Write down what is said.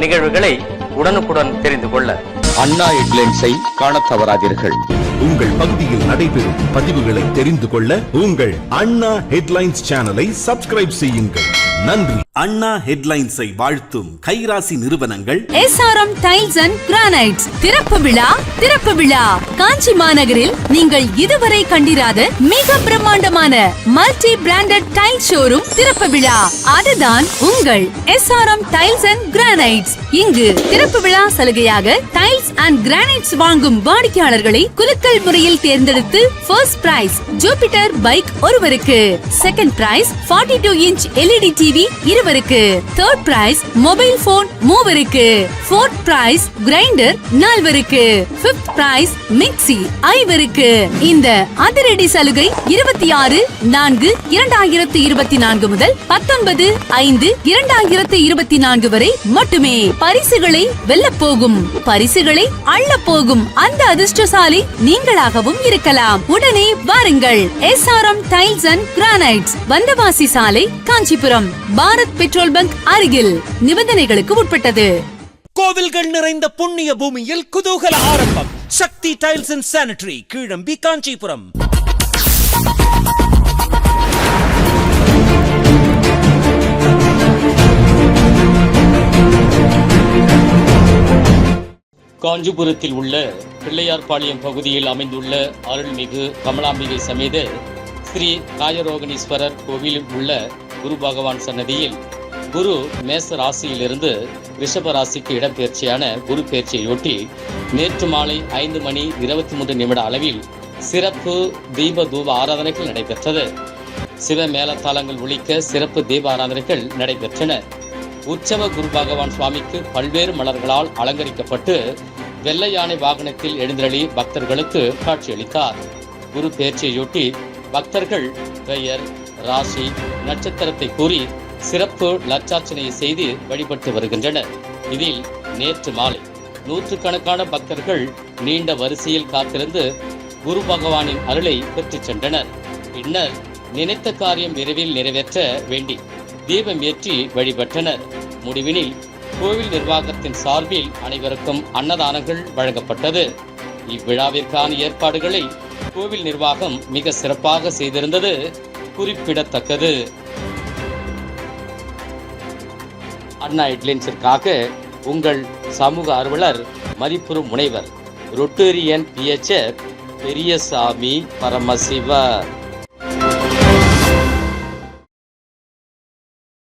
நிகழ்வுகளை உடனுக்குடன் தெரிந்து கொள்ள. அண்ணா ஹெட்லைன்ஸை காணத் தவறாதீர்கள். உங்கள் பகுதியில் நடைபெறும் பதிவுகளை தெரிந்து கொள்ள உங்கள் அண்ணா ஹெட்லைன்ஸ் சேனலை சப்ஸ்கிரைப் செய்யுங்கள். நன்றி. அண்ணா ஹெட்லைன்ஸை வாழ்த்தும் கைராசி நிறுவனங்கள். SRM tiles and granites. திறப்பு விழா திறப்பு விழா. காஞ்சி மாநகரில் நீங்கள் இதுவரை கண்டிராத மிக பிரம்மாண்டமான மல்டி பிராண்டட் டைல் ஷோரூம் திறப்பு விழா. அதுதான் உங்கள் எஸ்ஆர்எம் டைல்ஸ் அண்ட் கிரானைட்ஸ். இங்கு திறப்பு விழா சலுகையாக டைல்ஸ் அண்ட் கிரானைட்ஸ் வாங்கும் வாடிக்கையாளர்களை குலுக்கல் முறையில் தேர்ந்தெடுத்து ஃபர்ஸ்ட் பிரைஸ் ஜூபிட்டர் பைக் ஒருவருக்கு. Second prize 42 two inch LED TV இருவருக்கு. தேர்ட் பிரைஸ் மொபைல் போன் மூவருக்கு. ஃபோர்த் பிரைஸ் கிரைண்டர் நால்வருக்கு. பிப்த் பிரைஸ் மிக்ஸி ஐவருக்கு. இந்த அதிரடி சலுகை இருபத்தி ஆறு நான்கு இரண்டாயிரத்து இருபத்தி நான்கு முதல் பத்தொன்பது ஐந்து இரண்டாயிரத்து இருபத்தி நான்கு வரை மட்டுமே. பரிசுகளை வெல்ல போகும். பரிசுகளை அள்ள போகும் அந்த அதிர்ஷ்டசாலி நீங்களாகவும் இருக்கலாம். உடனே வாருங்கள். S R M tiles and granites Vandavasi சாலை காஞ்சிபுரம். பாரத் பெட்ரோல் பங்க் அருகில். நிபந்தனைகளுக்கு உட்பட்டது. கோவில்கள் நிறைந்த புண்ணிய பூமியில் குதூகல ஆரம்பம். Shakti tiles and sanitary Keelambi Kanchipuram. காஞ்சிபுரத்தில் உள்ள பிள்ளையார்பாளையம் பகுதியில் அமைந்துள்ள அருள்மிகு கமலாம்பிகை சமேத ஸ்ரீ காயரோகணீஸ்வரர் கோவிலில் உள்ள குரு பகவான் சன்னதியில் குரு மேச ராசியிலிருந்து ரிஷப ராசிக்கு இடப்பெயர்ச்சியான குரு பெயர்ச்சியையொட்டி நேற்று மாலை ஐந்து மணி இருபத்தி மூன்று நிமிட அளவில் சிறப்பு தீப தூப ஆராதனைகள் நடைபெற்றது. சிவ மேலத்தாளங்கள் ஒழிக்க சிறப்பு தீப ஆராதனைகள் நடைபெற்றன. உற்சவ குரு பகவான் சுவாமிக்கு பல்வேறு மலர்களால் அலங்கரிக்கப்பட்டு வெள்ளை யானை வாகனத்தில் எழுந்தருளி பக்தர்களுக்கு காட்சியளித்தார். குரு பேச்சையொட்டி பக்தர்கள் பெயர் ராசி நட்சத்திரத்தை கூறி சிறப்பு லட்சார்ச்சனையை செய்து வழிபட்டு வருகின்றனர். இதில் நேற்று மாலை நூற்றுக்கணக்கான பக்தர்கள் நீண்ட வரிசையில் காத்திருந்து குரு பகவானின் அருளை பெற்றுச் சென்றனர். பின்னர் நினைத்த காரியம் விரைவில் நிறைவேற்ற வேண்டி தீபம் ஏற்றி வழிபட்டனர். முடிவினில் கோவில் நிர்வாகத்தின் சார்பில் அனைவருக்கும் அன்னதானங்கள் வழங்கப்பட்டது. இவ்விழாவிற்கான ஏற்பாடுகளை கோவில் நிர்வாகம் மிக சிறப்பாக செய்திருந்தது. குறிப்பிடத்தக்கது. அண்ணா ஹெட்லைன்ஸிற்காக உங்கள் சமூக ஆர்வலர் மதிப்புறு முனைவர் ரொட்டேரியன் பிஎச்எஃப் பெரியசாமி பரமசிவர்